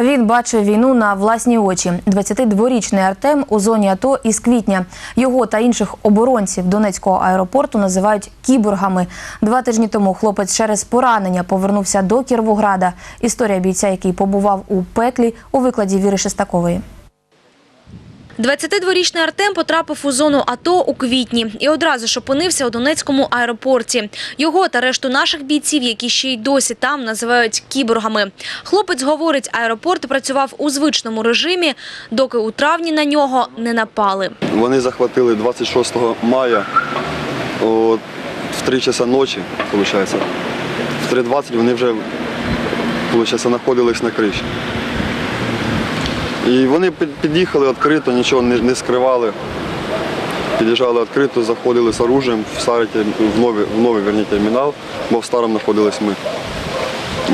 Він бачив війну на власні очі. 22-річний Артем у зоні АТО із квітня. Його та інших оборонців Донецького аеропорту називають кіборгами. Два тижні тому хлопець через поранення повернувся до Кіровограда. Історія бійця, який побував у пеклі, у викладі Віри Шестакової. 22-річний Артем потрапив у зону АТО у квітні і одразу ж опинився у Донецькому аеропорті. Його та решту наших бійців, які ще й досі там, називають кіборгами. Хлопець говорить, аеропорт працював у звичному режимі, доки у травні на нього не напали. Вони захватили 26 мая в 3 часа ночі, виходить. В 3.20 вони вже знаходились на криші. І вони під'їхали відкрито, нічого не, не скривали. Під'їжджали відкрито, заходили з оружием в старий в новий, в новий верні, термінал, бо в старому знаходились ми.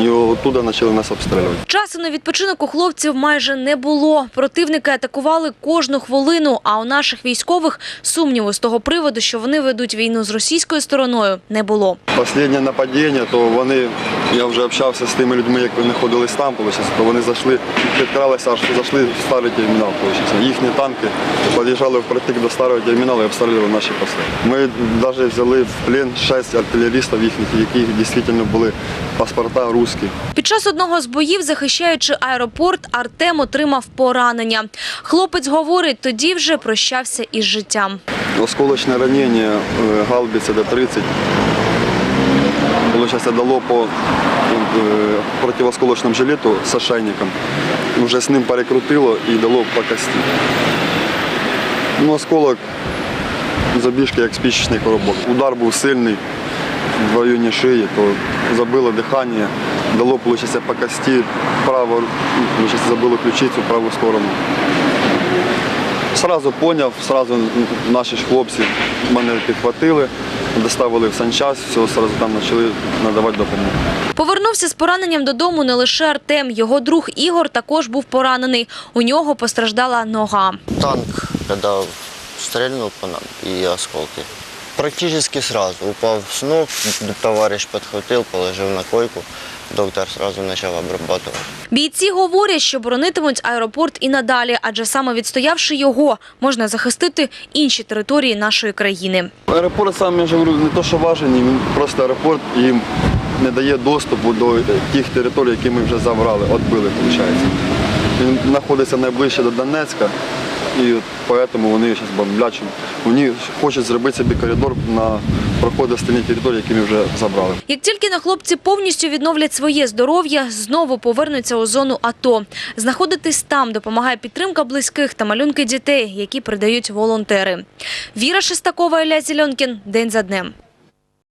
І оттуда почали нас обстрілювати. Часу на відпочинок у хлопців майже не було. Противники атакували кожну хвилину, а у наших військових сумніву з того приводу, що вони ведуть війну з російською стороною, не було. Останнє нападіння, то вони, я вже общався з тими людьми, які знаходились там, то вони зайшли, підкралися, аж зайшли в старий термінал. Виходить. Їхні танки під'їжджали впритик до старого терміналу і обстрілювали наші посли. Ми навіть взяли в плен шість артилерістів їхніх, яких дійсно були паспорта русські. Під час одного з боїв, захищаючи аеропорт, Артем отримав поранення. Хлопець говорить, тоді вже прощався із життям. Осколочне ранення е, гаубиці Д-30 Получается, дало по е, противосколочному жилету з ошейником. Вже з ним перекрутило і дало по кості. Ну, осколок забіжки як спічечний коробок. Удар був сильний в районі шиї, то забило дихання, дало получается, по кості право, ну, получается, забило ключицю в праву сторону. Сразу поняв, сразу наші ж хлопці мене підхватили, доставили в санчас, все, сразу там почали надавати допомогу. Повернувся з пораненням додому не лише Артем. Його друг Ігор також був поранений. У нього постраждала нога. Танк, когда стрельнул по нам и осколки. Практически сразу упал с ног, товарищ подхватил, положил на койку. Доктор сразу начал обрабатывать. Бійці говорять, що боронитимуть аеропорт і надалі, адже саме відстоявши його, можна захистити інші території нашої країни. Аеропорт сам, я ж говорю, не то, що важені, він просто аеропорт їм не дає доступу до тих територій, які ми вже забрали, відбили, виходить. Він знаходиться найближче до Донецька, і тому вони зараз бомблять. щоб Вони хочуть зробити собі коридор на проход остальні території, які ми вже забрали. Як тільки на хлопці повністю відновлять своє здоров'я, знову повернуться у зону АТО. Знаходитись там допомагає підтримка близьких та малюнки дітей, які передають волонтери. Віра Шестакова, Ілля Зільонкін. День за днем.